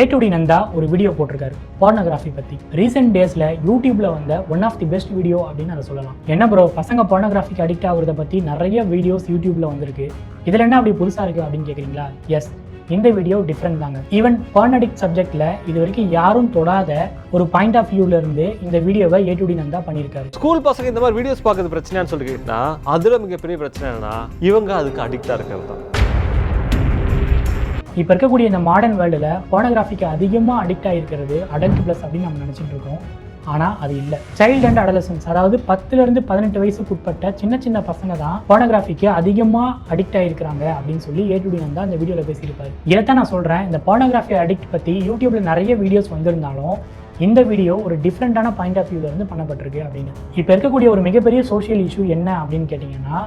ஏடுடி நந்தா ஒரு வீடியோ போட்டிருக்காரு. பார்னோகிராஃபி பற்றி ரீசெண்ட் டேஸில் யூடியூப்ல வந்த one of the best video அப்படின்னு அதை சொல்லலாம். என்ன ப்ரோ பசங்க பார்னோகிராஃபிக்கு அடிக்ட் ஆகுறத பற்றி நிறைய வீடியோஸ் யூடியூப்ல வந்திருக்கு. இதில் என்ன அப்படி புதுசாக இருக்குது அப்படின்னு கேட்குறீங்களா எஸ் இந்த வீடியோ டிஃப்ரெண்ட் தாங்க. ஈவன் பர்ன் சப்ஜெக்ட்ல இது வரைக்கும் யாரும் தொடாத ஒரு பாயிண்ட் ஆஃப் வியூல இருந்து இந்த வீடியோவை ஏ டூ டி நந்தா பண்ணியிருக்காரு ஸ்கூல் பசங்க இந்த மாதிரி வீடியோஸ் பார்க்கறது பிரச்சனைன்னு சொல்லிக்கிட்டா அதுல மிகப்பெரிய பிரச்சனை என்னன்னா இவங்க அதுக்கு அடிக்டா இருக்கிறது தான். இப்போ இருக்கக்கூடிய இந்த மாடர்ன் வேர்ல்டில் போனோகிராஃபிக்கு அதிகமாக அடிக்ட் ஆகிருக்கிறது அடல்ட் ப்ளஸ் அப்படின்னு நம்ம நினச்சிட்டு இருக்கோம். ஆனால் அது இல்லை. சைல்டு அண்ட் அடலசன்ஸ் அதாவது பத்துலேருந்து பதினெட்டு வயசுக்கு உட்பட்ட சின்ன சின்ன பசங்க தான் போனோகிராஃபிக்கு அதிகமாக அடிக்ட் ஆகிருக்கிறாங்க அப்படின்னு சொல்லி ஏடுடி தான் அந்த வீடியோவில் பேசியிருப்பாரு. தான் நான் சொல்கிறேன் இந்த போனோகிராஃபி அடிக்ட் பற்றி யூடியூப்பில் நிறைய வீடியோஸ் வந்திருந்தாலும் இந்த வீடியோ ஒரு டிஃப்ரெண்ட்டான பாயிண்ட் ஆஃப் வியூல பண்ணப்பட்டிருக்கு அப்படின்னு. இப்போ இருக்கக்கூடிய ஒரு மிகப்பெரிய சோஷியல் இஷ்யூ என்ன அப்படின்னு கேட்டிங்கன்னா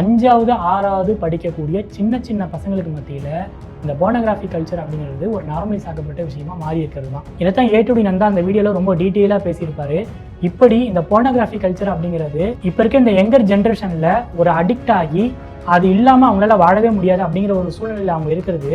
அஞ்சாவது ஆறாவது படிக்கக்கூடிய சின்ன சின்ன பசங்களுக்கு மத்தியில் இந்த போனோகிராஃபி கல்ச்சர் அப்படிங்கிறது ஒரு நார்மலைஸ் ஆக்கப்பட்ட விஷயமா மாறி இருக்கிறது தான். இதைத்தான் ஏடுடி நந்தா அந்த வீடியோவில் ரொம்ப டீட்டெயிலாக பேசியிருப்பாரு. இப்படி இந்த போனோகிராஃபி கல்ச்சர் அப்படிங்கிறது இப்போ இருக்க இந்த யங்கர் ஜென்ரேஷனில் ஒரு அடிக்ட் ஆகி அது இல்லாமல் அவங்களால வாழவே முடியாது அப்படிங்கிற ஒரு சூழ்நிலையில் அவங்க இருக்கிறது.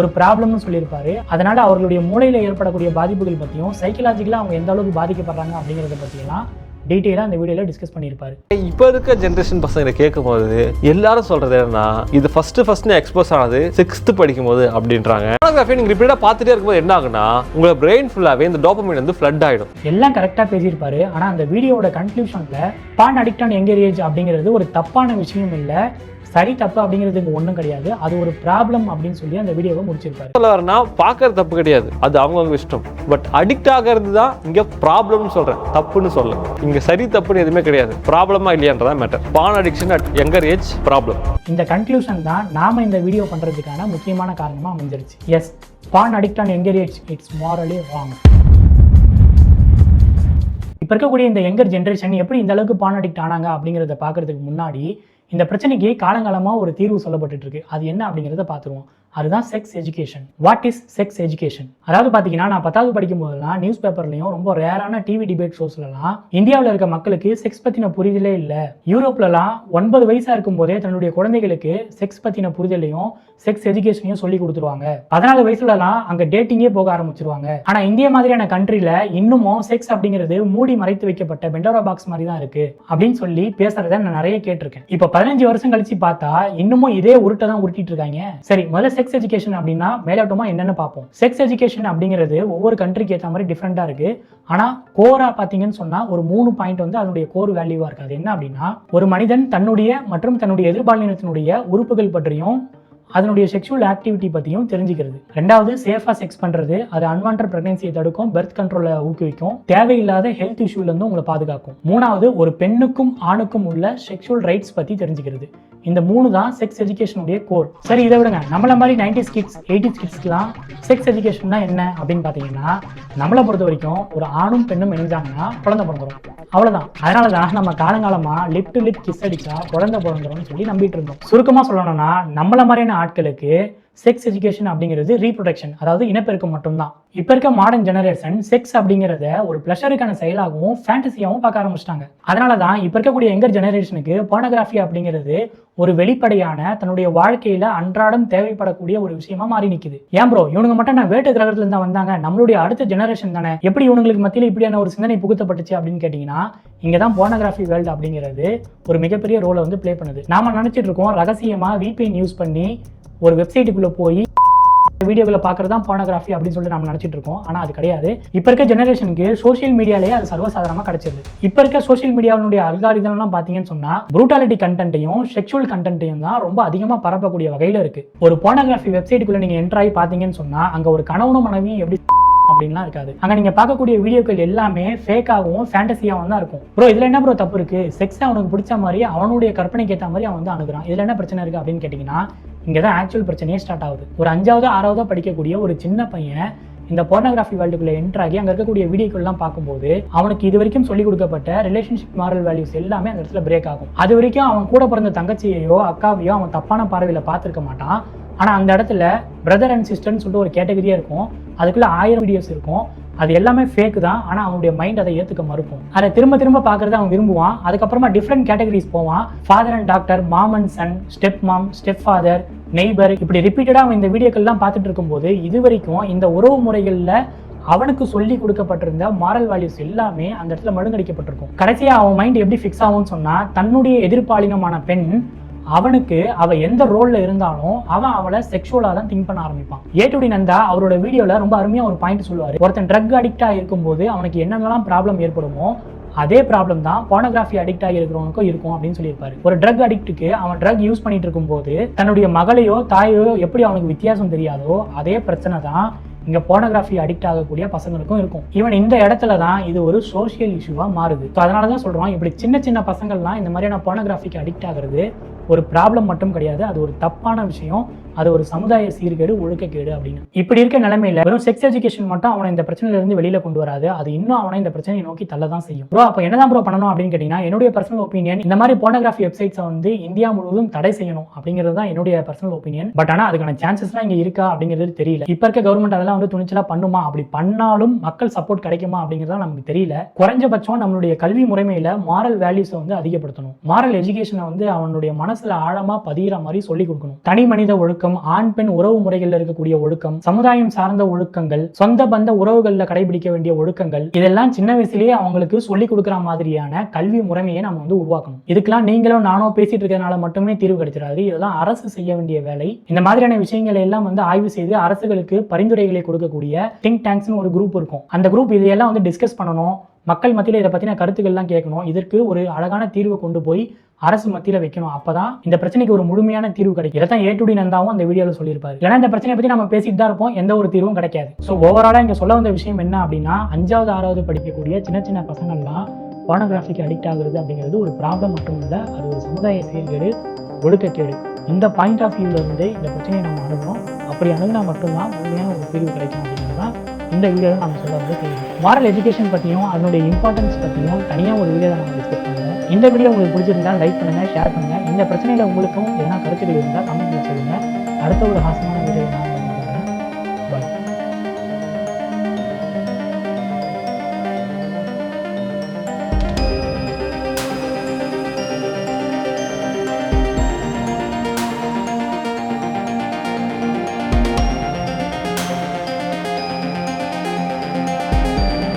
ஒரு ப்ராப்ளம்னு சொல்லியிருப்பாரு. அதனால அவர்களுடைய மூளையில் ஏற்படக்கூடிய பாதிப்புகள் பற்றியும் சைக்கலாஜிக்கலாக அவங்க எந்த அளவுக்கு பாதிக்கப்படுறாங்க அப்படிங்கிறத பற்றியெல்லாம் டீட்டெயிலாக அந்த வீடியோவில் டிஸ்கஸ் பண்ணியிருப்பாரு. இப்போ இருக்க ஜென்ரேஷன் பசங்களை கேட்கும்போது எல்லாரும் சொல்றது என்னன்னா இது ஃபர்ஸ்ட் ஃபர்ஸ்ட் எக்ஸ்போஸ் ஆனது சிக்ஸ்த் படிக்கும்போது அப்படின்றாங்க. ஃபோட்டோகிராஃபி நீங்க ரிப்பீட்டாக பார்த்துட்டே இருக்கும்போது என்ன ஆகுனா உங்க பிரெயின் ஃபுல்லாவே இந்த டோபமைன் வந்து ஃப்ளட் ஆயிடும். எல்லாம் கரெக்டாக பேசியிருப்பாரு. ஆனால் அந்த வீடியோவோட கன்க்ளூஷனில் பான் அடிக்ட் ஆன் எங்கேஜ் அப்படிங்கிறது ஒரு தப்பான விஷயம் இல்லை. சரி தப்பு அப்படிங்கிறதுக்கு ஒன்றும் கிடையாது. அது ஒரு ப்ராப்ளம் அப்படின்னு சொல்லி அந்த வீடியோவை முடிச்சிருப்பாரு. சொல்ல வரேன்னா பார்க்கறது தப்பு கிடையாது. அது அவங்கவுங்க இஷ்டம். பட் அடிக்ட் ஆகிறது தான் இங்க ப்ராப்ளம்னு சொல்றேன். தப்புன்னு சொல்ல இங்க சரி தப்புன்னு எதுவுமே கிடையாது. ப்ராப்ளமா இல்லையான்றதான் matter porn addiction at younger age problem இந்த கன்க்ளூஷன் தான் நாம இந்த வீடியோ பண்ணுறதுக்கான முக்கியமான காரணமாக அமைஞ்சிருச்சு. Yes porn addict on engage it's morally wrong இப்போ இருக்கக்கூடிய இந்த யங்கர் ஜென்ரேஷன் எப்படி இந்த அளவுக்கு பான் அடிக்ட் ஆனாங்க அப்படிங்கிறத பார்க்கறதுக்கு முன்னாடி இந்த பிரச்சனைக்கு காலங்காலமாக ஒரு தீர்வு சொல்லப்பட்டுட்டு இருக்கு. அது என்ன அப்படிங்கிறத பார்த்துருவோம். அதுதான் sex education what is sex education அதாவது பார்த்தீங்கன்னா நான் பத்தாவது படிக்கும் போதெல்லாம் நியூஸ் பேப்பர்லையும் ரொம்ப ரேரான டிவி டிபேட் ஷோஸ்லலாம் இந்தியாவில் இருக்க மக்களுக்கு செக்ஸ் பற்றின புரிதலே இல்லை. யூரோப்லலாம் ஒன்பது வயசாக இருக்கும் போதே தன்னுடைய குழந்தைகளுக்கு செக்ஸ் பற்றின புரிதலையும் செக்ஸ் எஜுகேஷனையும் சொல்லி கொடுத்துருவாங்க. பதினாலு வயசுலலாம் அங்கே டேட்டிங்கே போக ஆரம்பிச்சிருவாங்க. ஆனால் இந்தியா மாதிரியான கண்ட்ரியில் இன்னமும் செக்ஸ் அப்படிங்கிறது மூடி மறைத்து வைக்கப்பட்ட பெண்டோரா பாக்ஸ் மாதிரி தான் இருக்கு அப்படின்னு சொல்லி பேசுறத நான் நிறைய கேட்டிருக்கேன். இப்போ பதினஞ்சு வருஷம் கழிச்சு பார்த்தா இன்னமும் இதே உருட்டை தான் உருட்டிட்டு இருக்காங்க. சரி முதல்ல செக்ஸ் செக்ஸ் எஜுகேஷன் அப்படின்னா மேலோட்டமாக என்னென்னு பார்ப்போம். செக்ஸ் எஜுகேஷன் அப்படிங்கிறது ஒவ்வொரு கண்ட்ரிக்கு ஏற்ற மாதிரி டிஃப்ரெண்ட்டாக இருக்குது ஆனால் கோராக பார்த்தீங்கன்னு சொன்னால் ஒரு மூணு பாயிண்ட் வந்து அதனுடைய கோர் வேல்யூவாக இருக்காது என்ன அப்படின்னா ஒரு மனிதன் தன்னுடைய மற்றும் தன்னுடைய எதிர்பாலினத்தினுடைய உறுப்புகள் பற்றியும் அதனுடைய செக்ஷுவல் ஆக்டிவிட்டி பற்றியும் தெரிஞ்சுக்கிறது. ரெண்டாவது சேஃபாக செக்ஸ் பண்ணுறது அது அன்வான்ட் ப்ரெக்னன்சியை தடுக்கும் பெர்த் கண்ட்ரோலை ஊக்குவிக்கும் தேவையில்லாத ஹெல்த் இஷ்யூலேருந்து உங்களை பாதுகாக்கும். மூணாவது ஒரு பெண்ணுக்கும் ஆணுக்கும் உள்ள செக்ஷுவல் ரைட்ஸ் பற்றி தெரிஞ்சுக்கிறது. இந்த மூணு தான் செக்ஸ் எஜுகேஷனுடைய கோர் சரி இதை விடுங்க. நம்மள மாதிரி நைன்டிஸ் கிட்ஸ் எயிட்டிஸ் கிட்ஸ்க்குலாம் செக்ஸ் எஜுகேஷன்னா என்ன அப்படின்னு பார்த்தீங்கன்னா நம்மளை பொறுத்த வரைக்கும் ஒரு ஆணும் பெண்ணும் இணைஞ்சாங்கன்னா குழந்தை பிறந்துடும் அவ்வளோதான் அதனால தான் நம்ம காலங்காலமாக லிப் டு லிப் கிஸ் அடிச்சா குழந்தை பிறந்துடும் சொல்லி நம்பிட்டு இருந்தோம். சுருக்கமாக சொல்லணும்னா நம்மள மாதிரியான ஆட்களுக்கு செக்ஸ் எஜுகேஷன் அப்படிங்கிறது ரீப்ரொடக்ஷன் அதாவது இனப்பெருக்கம் மட்டும்தான். இப்போ இருக்க மாடர்ன் ஜெனரேஷன் செக்ஸ் அப்படிங்கிறத ஒரு ப்ளஷருக்கான செயலாகவும் ஃபேண்டசியாகவும் பார்க்க ஆரம்பிச்சிட்டாங்க. அதனால தான் இப்போ இருக்கக்கூடிய எங்கர் ஜெனரேஷனுக்கு போனோகிராஃபி அப்படிங்கிறது ஒரு வெளிப்படையான தன்னுடைய வாழ்க்கையில அன்றாடம் தேவைப்படக்கூடிய ஒரு விஷயமா மாறி நிக்குது. ஏன் ப்ரோ இவனுங்க மட்டும் நான் வேட்டு கிரகத்துல இருந்தா வந்தாங்க நம்மளுடைய அடுத்த ஜெனரேஷன் தானே? எப்படி இவங்களுக்கு மத்தியில் இப்படியான ஒரு சிந்தனை புகுத்தப்பட்டுச்சு அப்படின்னு கேட்டீங்கன்னா இங்கே தான் போனோகிராஃபி வேர்ல்டு அப்படிங்கிறது ஒரு மிகப்பெரிய ரோலை வந்து ப்ளே பண்ணுது. நாம நினைச்சிட்டு இருக்கோம் ரகசியமா விபிஎன் யூஸ் பண்ணி ஒரு வெப்சைட்டுக்குள்ளே போய் வீடியோவில் பார்க்குறது தான் போனோகிராஃபி அப்படின்னு சொல்லிட்டு நம்ம நினச்சிட்டு இருக்கோம். ஆனால் அது கிடையாது. இப்போ இருக்க ஜெனரேஷனுக்கு சோஷியல் மீடியாலேயே அது சர்வசாதாரணமாக கிடைச்சிருது. இப்போ இருக்க சோஷியல் மீடியாவினுடைய அல்காரிதம்லாம் பார்த்தீங்கன்னு சொன்னால் ப்ரூட்டாலிட்டி கண்டென்ட்டையும் செக்ஷுவல் கண்டென்ட்டையும் தான் ரொம்ப அதிகமாக பரப்பக்கூடிய வகையில் இருக்குது ஒரு போனோகிராஃபி வெப்சைட்டுக்குள்ளே நீங்கள் என்ட்ரு ஆகி பார்த்தீங்கன்னு சொன்னால் அங்கே ஒரு கணவனும் மனைவியும் எப்படி அப்படின்லாம் இருக்காது. அங்க நீங்க பார்க்கக்கூடிய வீடியோக்கள் எல்லாமே ஃபேக்காகவும் ஃபேண்டசியாகவும் தான் இருக்கும். ப்ரோ இதுல என்ன ப்ரோ தப்பு இருக்கு? செக்ஸ் அவனுக்கு பிடிச்ச மாதிரி அவனுடைய கற்பனைக்கு ஏற்ற மாதிரி அவன் வந்து அணுகுறான். இதுல என்ன பிரச்சனை இருக்கு அப்படின்னு கேட்டிங்கன்னா இங்கே தான் ஆக்சுவல் பிரச்சனையே ஸ்டார்ட் ஆகுது. ஒரு அஞ்சாவது ஆறாவதோ படிக்கக்கூடிய ஒரு சின்ன பையன் இந்த போர்னோகிராஃபி வேர்ல்டுக்குள்ளே என்ட்ரு ஆகி அங்கே இருக்கக்கூடிய வீடியோக்கள்லாம் பார்க்கும்போது அவனுக்கு இது வரைக்கும் சொல்லிக் கொடுக்கப்பட்ட ரிலேஷன்ஷிப் மாரல் வேல்யூஸ் எல்லாமே அந்த இடத்துல பிரேக் ஆகும். அது வரைக்கும் அவன் கூட பிறந்த தங்கச்சியையோ அக்காவையோ அவன் தப்பான பார்வையில் பார்த்துருக்க மாட்டான். ஆனால் அந்த இடத்துல பிரதர் அண்ட் சிஸ்டர்னு சொல்லிட்டு ஒரு கேட்டகரியாக இருக்கும். அதுக்குள்ளே ஆயிரம் வீடியோஸ் இருக்கும். அது எல்லாமே ஃபேக் தான். ஆனால் அவனுடைய மைண்ட் அதை ஏற்றுக்க மறுப்போம் அதை திரும்ப திரும்ப பார்க்கறத அவன் விரும்புவான். அதுக்கப்புறமா டிஃப்ரெண்ட் கேட்டகரிஸ் போவான். Father and doctor mom and son step mom step father neighbour இப்படி ரிப்பீட்டடாக அவன் இந்த வீடியோக்கள்லாம் பார்த்துட்டு இருக்கும்போது இது வரைக்கும் இந்த உறவு முறைகளில் அவனுக்கு சொல்லி கொடுக்கப்பட்டிருந்த மாரல் வேல்யூஸ் எல்லாமே அந்த இடத்துல மழுங்கடிக்கப்பட்டிருக்கும். கடைசியாக அவன் மைண்ட் எப்படி ஃபிக்ஸ் ஆகும்னு சொன்னால் தன்னுடைய எதிர்பாலினமான பெண் அவனுக்கு அவள் எந்த ரோலில் இருந்தாலும் அவன் அவளை செக்ஷுவலாக தான் திங்க் பண்ண ஆரம்பிப்பான். ஏ டுடி நந்தா அவரோட வீடியோவில் ரொம்ப அருமையாக ஒரு பாயிண்ட் சொல்லுவார். ஒருத்தன் ட்ரக் அடிக்டாக இருக்கும்போது அவனுக்கு என்னென்னலாம் ப்ராப்ளம் ஏற்படுமோ அதே ப்ராப்ளம் தான் போனோகிராஃபி அடிக்ட் ஆகிருக்கிறவனுக்கும் இருக்கும் அப்படின்னு சொல்லியிருப்பாரு. ஒரு ட்ரக் அடிக்ட்டுக்கு அவன் ட்ரக் யூஸ் பண்ணிட்டு இருக்கும்போது தன்னுடைய மகளையோ தாயோ எப்படி அவனுக்கு வித்தியாசம் தெரியாதோ அதே பிரச்சனை தான் இங்க போனோகிராஃபி அடிக்ட் ஆகக்கூடிய பசங்களுக்கும் இருக்கும். ஈவன் இந்த இடத்துல தான் இது ஒரு சோஷியல் இஷ்யூவா மாறுது. ஸோ அதனால தான் சொல்றோம் இப்படி சின்ன சின்ன பசங்கள்லாம் இந்த மாதிரியான போனோகிராஃபிக்கு அடிக்ட் ஆகிறது ஒரு ப்ராப்ளம் மட்டும் கிடையாது. அது ஒரு தப்பான விஷயம். அது ஒரு சமுதாய சீர்கேடு ஒழுக்கக்கேடு அப்படின்னு. இப்படி இருக்க நிலைமையில வெறும் செக்ஸ் எஜுகேஷன் மட்டும் அவனை இந்த பிரச்சனையில இருந்து வெளியில கொண்டு வராது. அது இன்னும் அவனை இந்த பிரச்சனையை நோக்கி தள்ள தான் செய்யும். ப்ரோ அப்போ என்னதான் ப்ரோ பண்ணணும் அப்படின்னு கேட்டீங்கன்னா என்னுடைய பர்சனல் ஒப்பீனியன் இந்த மாதிரி போனோகிராஃபி வெப்சைட்ஸை வந்து இந்தியா முழுவதும் தடை செய்யணும் அப்படிங்கிறது தான் என்னுடைய பர்சனல் ஒப்பீனியன் பட் ஆனால் அதுக்கான சான்சஸ்லாம் இங்கே இருக்கா அப்படிங்கிறது தெரியல. இப்போ இருக்க கவர்மெண்ட் அதெல்லாம் வந்து துணிச்சலாக பண்ணுமா? அப்படி பண்ணாலும் மக்கள் சப்போர்ட் கிடைக்குமா அப்படிங்கிறதா நமக்கு தெரியல. குறைஞ்சபட்சம் நம்மளுடைய கல்வி முறைமையில மாரல் வேல்யூஸை வந்து அதிகப்படுத்தணும். மாரல் எஜுகேஷனை வந்து அவனுடைய மனசுல ஆழமா பதிகிற மாதிரி சொல்லி கொடுக்கணும். தனி மனித ஒழுக்கம் ஆண் பெண் உறவு முறைகள்ல இருக்கக்கூடிய ஒழுக்கம் சமுதாயம் சார்ந்த ஒழுக்கங்கள் சொந்த பந்த உறவுகள்ல கடைபிடிக்க வேண்டிய ஒழுக்கங்கள் இதெல்லாம் சின்ன வயசுலயே அவங்களுக்கு சொல்லி கொடுக்குற மாதிரியான கல்வி முறைமையை நம்ம வந்து உருவாக்கணும். இதுக்கெல்லாம் நீங்களும் நானும் பேசிட்டு இருக்கிறதுனால மட்டுமே தீர்வு கிடைச்சிடாது. இதெல்லாம் அரசு செய்ய வேண்டிய வேலை. இந்த மாதிரியான விஷயங்களை எல்லாம் வந்து ஆய்வு செய்து அரசுகளுக்கு பரிந்துரைகளை கொடுக்கக்கூடிய திங்க் டேங்க்ஸ்னு ஒரு குரூப் இருக்கும். அந்த குரூப் இதையெல்லாம் வந்து டிஸ்கஸ் பண்ணணும். மக்கள் மத்தியில் இதை பற்றின கருத்துக்கள்லாம் கேட்கணும். இதற்கு ஒரு அழகான தீர்வை கொண்டு போய் அரசு மத்தியில் வைக்கணும். அப்போதான் இந்த பிரச்சனைக்கு ஒரு முழுமையான தீர்வு கிடைக்கும். இதை தான் ஏட்டுடி நந்தாவும் அந்த வீடியோவில் சொல்லியிருப்பாரு. ஏன்னா இந்த பிரச்சனையை பற்றி நம்ம பேசிட்டு தான் இருப்போம். எந்த ஒரு தீர்வும் கிடைக்காது. ஸோ ஓவராலாக இங்கே சொல்ல வந்த விஷயம் என்ன அப்படின்னா அஞ்சாவது ஆறாவது படிக்கக்கூடிய சின்ன சின்ன பசங்கள்லாம் போனோகிராஃபிக்கு அடிக்ட் ஆகுறது அப்படிங்கிறது ஒரு ப்ராப்ளம் மட்டும் இல்லை அது ஒரு சமுதாய செயல்கேடு ஒழுக்கக்கேடு. இந்த பாயிண்ட் ஆஃப் வியூவில் இருந்து இந்த பிரச்சனையை நம்ம அணுகணும். அப்படி அணுகுனா மட்டும்தான் முழுமையான ஒரு தீர்வு கிடைக்கும் அப்படிங்கிறது தான் இந்த வீடியோவில் நம்ம சொல்ல வந்து தெரியும் மாரல் எஜுகேஷன் பற்றியும் அதனுடைய இம்பார்ட்டன்ஸ் பற்றியும் தனியாக ஒரு வீடியோ நம்ம டிஸ்கஸ் பண்ணுவோம் இந்த வீடியோ உங்களுக்கு பிடிச்சிருந்தா லைக் பண்ணுங்கள் ஷேர் பண்ணுங்கள் இந்த பிரச்சனையில் உங்களுக்கும் எதனா கருத்துக்கள் இருந்தால் கமெண்ட்ல சொல்லுங்கள் அடுத்த ஒரு ஹாசமான வீடியோ